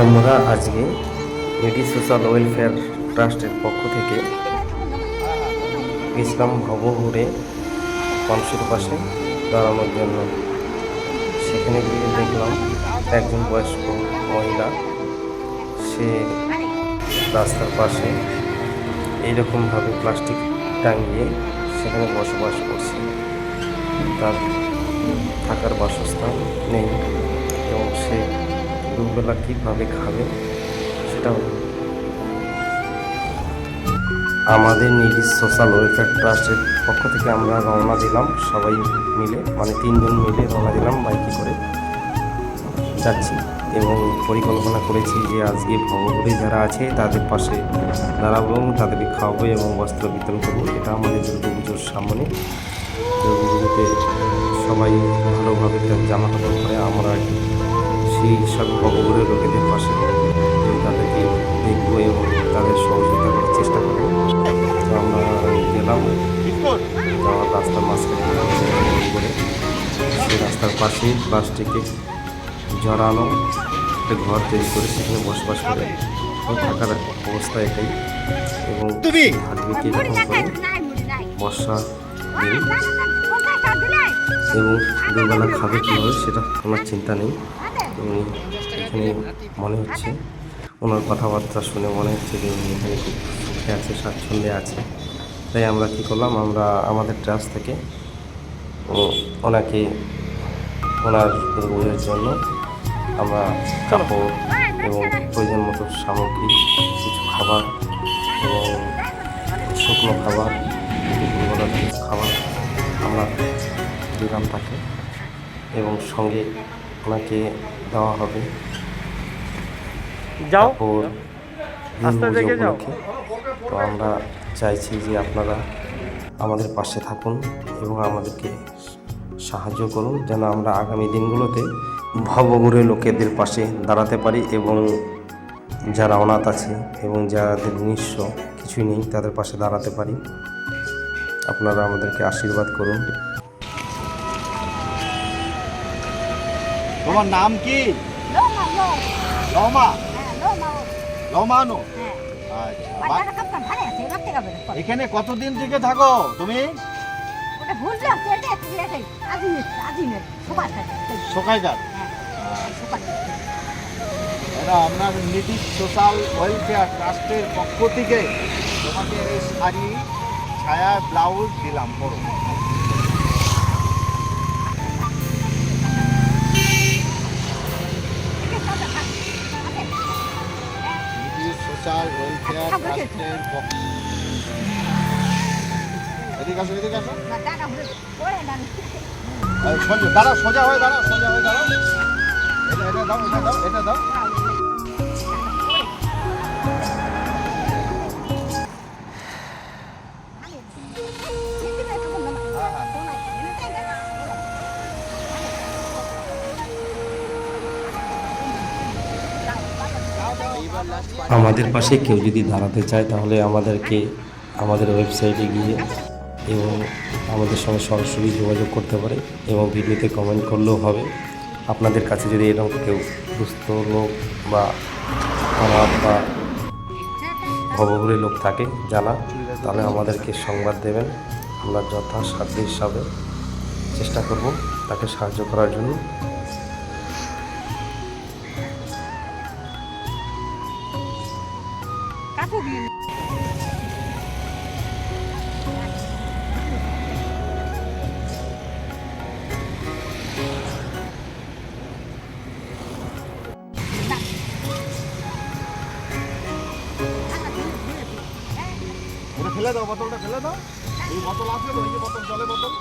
আমরা আজকে এডি social welfare ট্রাস্টের পক্ষ থেকে গেছিলাম ভবঘুরে মানুষের পাশে দাঁড়ানোর জন্য সেখানে গিয়ে দেখলাম একজন বয়স্ক মহিলা। সে রাস্তার পাশে এইরকমভাবে প্লাস্টিক টাঙিয়ে সেখানে বসবাস করছে। তার থাকার বাসস্থান নেই এবং সে দুবেলা কীভাবে খাবে সেটাও। আমাদের নিডিস সোশ্যাল ওয়েলফেয়ার ট্রাস্টের পক্ষ থেকে আমরা রওনা দিলাম সবাই মিলে মানে তিনজন মিলে রওনা দিলাম বাইকে করে। যাচ্ছি এবং পরিকল্পনা করেছি যে আজকে ভবঘুরে যারা আছে তাদের পাশে দাঁড়াবো এবং তাদেরকে খাওয়াবো এবং বস্ত্র বিতরণ করব। এটা আমাদের দুর্গাপুজোর সামনে। দুর্গাপুজোতে সবাই ভালোভাবে জামা কাপড় পরে আমরা সেই সব ভবঘুরের লোকেদের পাশে তাদেরকে দেখব এবং তাদের সহযোগিতা করার চেষ্টা করব। তো আমরা গেলাম যাওয়ার রাস্তার মাঝখানে করে সেই রাস্তার পাশে প্লাস্টিকে জড়ানো একটা ঘর তৈরি করে সেখানে বসবাস করে। থাকার অবস্থা এটাই। এবং থাকবে কি এরকম করে বর্ষা এবং দুবেলা খাবে কীভাবে সেটা আমার চিন্তা নেই। উনি এখানে মনে হচ্ছে ওনার কথাবার্তা শুনে মনে হচ্ছে যে উনি এখানে খুব সুখে আছে, স্বাচ্ছন্দ্যে আছে। তাই আমরা কী করলাম, আমরা আমাদের ট্রাস্ট থেকে ওনাকে ওনার দুর্গের জন্য আমরা কাপড় এবং প্রয়োজন মতো সামগ্রী, কিছু খাবার এবং শুকনো খাবার খাবার আমরা দিলাম তাকে এবং সঙ্গে ওনাকে দেওয়া হবে। যাও। তো আমরা চাইছি যে আপনারা আমাদের পাশে থাকুন এবং আমাদেরকে সাহায্য করুন যেন আমরা আগামী দিনগুলোতে ভবঘুরে লোকেদের পাশে দাঁড়াতে পারি এবং যারা অনাথ আছে এবং যাদের নিঃস্ব কিছুই নেই তাদের পাশে দাঁড়াতে পারি। আপনারা আমাদেরকে আশীর্বাদ করুন। তোমার নাম কি? রমা রমানো আচ্ছা বা- এখানে কতদিন থেকে থাকো তুমি? এটা আপনার নীতি সোশ্যাল ওয়েলফেয়ার ট্রাস্টের পক্ষ থেকে তোমাকে এই শাড়ি ছায়া ব্লাউজ দিলাম বড় সোশ্যাল ওয়েলফেয়ার ট্রাস্টের পক্ষ এদিকে আসো এদিকে আসো। সোজা দাঁড়াও সোজা হয়ে দাঁড়া সোজা হয়ে দাঁড়াও। এটা এটা দাও এটা দাও এটা দাও। আমাদের পাশে কেউ যদি দাঁড়াতে চায়, তাহলে আমাদেরকে আমাদের ওয়েবসাইটে গিয়ে এবং আমাদের সঙ্গে সরাসরি যোগাযোগ করতে পারে এবং ভিডিওতে কমেন্ট করলেও হবে। আপনাদের কাছে যদি এরকম কেউ দুস্থ লোক বা অনাথ বা ভবঘুরে লোক থাকে জানা তাহলে আমাদেরকে সংবাদ দেবেন। আমরা যথাসাধ্য হিসাবে চেষ্টা করব তাকে সাহায্য করার জন্য। ফেলে দাও বোতলটা ফেলে দাও। এই বোতল তো, ওই যে বোতল জলে বোতল।